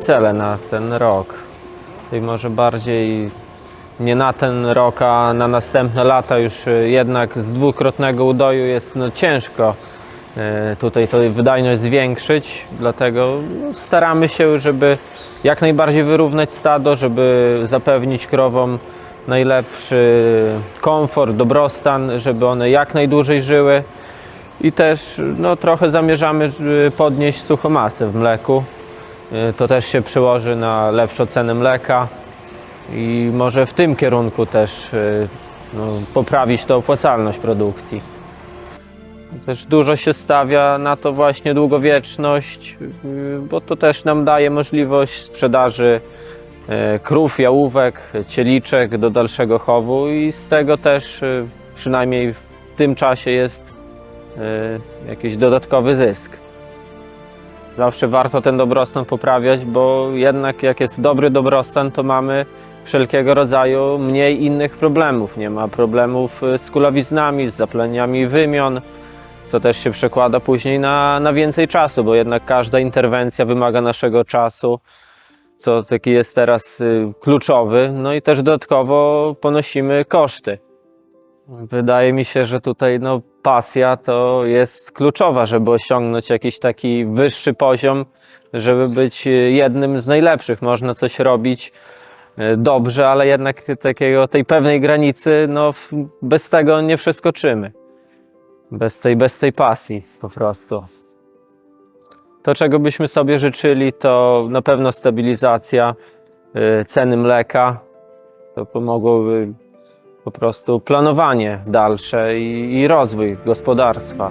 cele na ten rok. I może bardziej nie na ten rok, a na następne lata już y, jednak z dwukrotnego udoju jest no, ciężko y, tutaj to wydajność zwiększyć, dlatego no, staramy się, żeby jak najbardziej wyrównać stado, żeby zapewnić krowom najlepszy komfort, dobrostan, żeby one jak najdłużej żyły i też no, trochę zamierzamy podnieść suchomasę w mleku. Y, To też się przełoży na lepszą cenę mleka i może w tym kierunku też y, no, poprawić to opłacalność produkcji. Też dużo się stawia na to właśnie długowieczność, y, bo to też nam daje możliwość sprzedaży krów, jałówek, cieliczek do dalszego chowu i z tego też przynajmniej w tym czasie jest jakiś dodatkowy zysk. Zawsze warto ten dobrostan poprawiać, bo jednak jak jest dobry dobrostan, to mamy wszelkiego rodzaju mniej innych problemów. Nie ma problemów y, z kulawiznami, z zapleniami wymion, co też się przekłada później na, na więcej czasu, bo jednak każda interwencja wymaga naszego czasu, co taki jest teraz y, kluczowy. No i też dodatkowo ponosimy koszty. Wydaje mi się, że tutaj no, pasja to jest kluczowa, żeby osiągnąć jakiś taki wyższy poziom, żeby być y, jednym z najlepszych. Można coś robić y, dobrze, ale jednak takiego, tej pewnej granicy, no, bez tego nie przeskoczymy. Bez tej, bez tej pasji po prostu. To, czego byśmy sobie życzyli, to na pewno stabilizacja y, ceny mleka. To pomogłoby po prostu planowanie dalsze i, i rozwój gospodarstwa.